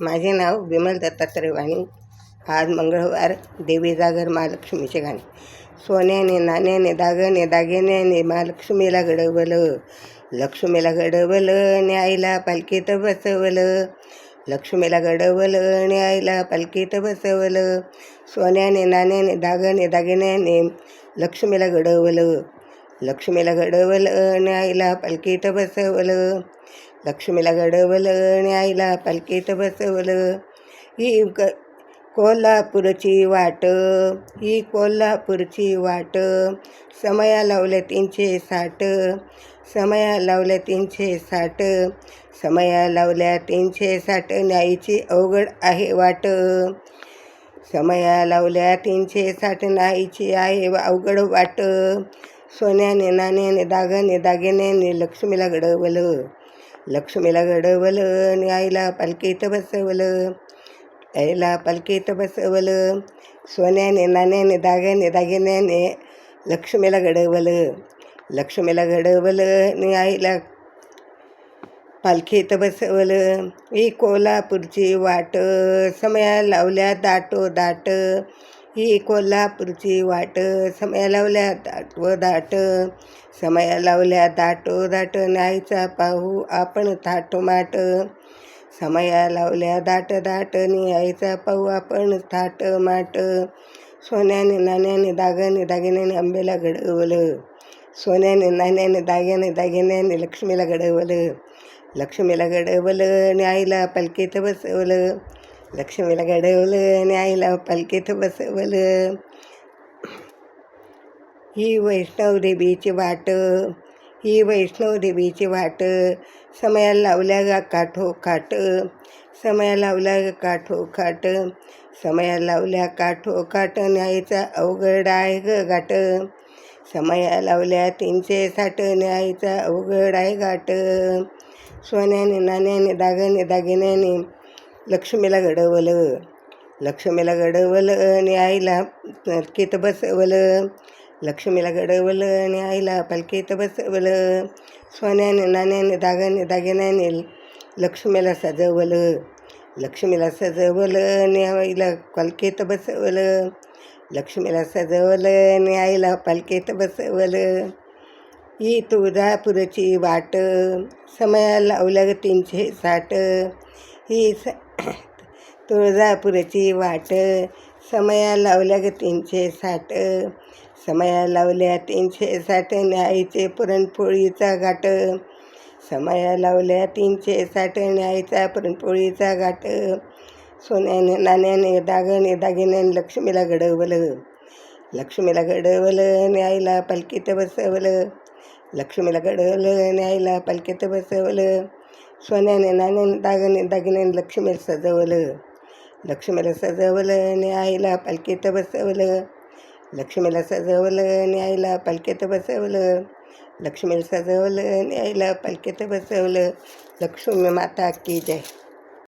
माझे नाव विमल दत्तात्रय वाणी. आज मंगळवार देवीचा घर महालक्ष्मीचे गाणे. सोन्याने नाण्याने दागने दागिन्याने महालक्ष्मीला घडवलं. लक्ष्मीला घडवलं न्यायला पालखीत बसवलं. लक्ष्मीला घडवलं न्यायला पालखीत बसवलं. सोन्याने नाण्याने दागने दागिन्याने लक्ष्मीला घडवलं. लक्ष्मीला घडवलं न्यायला पालखीत बसवलं. लक्ष्मीला घडवलं आणि आईला पालखीत बसवलं ही क कोल्हापूरची वाट ही कोल्हापूरची वाट समया लावल्या तीनशे साठ समया लावल्या तीनशे साठ समया लावल्या तीनशे साठ न्यायची अवघड आहे वाट समया लावल्या तीनशे साठ न्यायची आहे अवघड वाट सोन्याने नाण्याने दागाने दागिन्याने लक्ष्मीला घडवलं लक्ष्मीला घडवलं आणि आईला पालखीत बसवलं आईला पालखीत बसवलं सोन्याने नाण्याने दाग्याने दागिन्याने लक्ष्मीला घडवलं. लक्ष्मीला घडवलं आणि आईला पालखीत बसवलं. ही कोल्हापूरची वाट समया लावल्या दाटो दाट ही कोल्हापूरची वाट समया लावल्या दाट व दाट. समया लावल्या दाटो दाट न्यायचा पाहू आपण थाटमाट समया लावल्या दाट दाट न्यायचा पाहू आपण थाट माट. सोन्याने नाण्याने दागाने दागिन्याने आंब्याला घडवलं. सोन्याने नाण्याने दाग्याने दागिन्याने लक्ष्मीला घडवलं. लक्ष्मीला घडवलं आणि आईला पालखीत बसवलं. लक्ष्मीला घडवलं आणि आईला पालखीत बसवलं ही वैष्णवदेवीची वाट ही वैष्णवदेवीची वाट समया लावल्या गा काठो खाट समया लावल्या गा काठो खाट समया लावल्या काठो खाट न्यायचा अवघड आहे ग गाठ समया लावल्या तीनशे साठ न्यायचा अवघड आहे गाठ सोन्याने नाण्याने दागाने दागिन्याने लक्ष्मीला घडवलं. लक्ष्मीला घडवलं आणि आईला पालखीत बसवलं. लक्ष्मीला घडवलं आणि आईला पालखीत बसवलं. सोन्याने नाण्याने दागाने दागिन्याने लक्ष्मीला सजवलं. लक्ष्मीला सजवलं आणि आईला पालखीत बसवलं. लक्ष्मीला सजवलं आणि आईला पालखीत बसवलं. ही तुळजापूरची वाट समया लावल्या ग तीनशे साठ ही स तुळजापूरची वाट समया लावल्या ग तीनशे साठ समया लावल्या तीनशे साठ न्यायचे पुरणपोळीचा घाट. समया लावल्या तीनशे साठ न्यायचा पुरणपोळीचा घाट. सोन्याने नाण्याने दागणे दागिन्याने लक्ष्मीला घडवलं. लक्ष्मीला घडवलं न्यायला पालखीत बसवलं. लक्ष्मीला घडवलं न्यायला आईला पालखीत बसवलं सोन्याने नाण्याने दागिने दागिन्याने लक्ष्मीला सजवलं लक्ष्मीला सजवलं आणि आईला पालखीत बसवलं लक्ष्मीला सजवलं न्यायला आईला पालखीत बसवलं लक्ष्मीला सजवलं न्यायला आईला पालखीत बसवलं लक्ष्मी माता की जय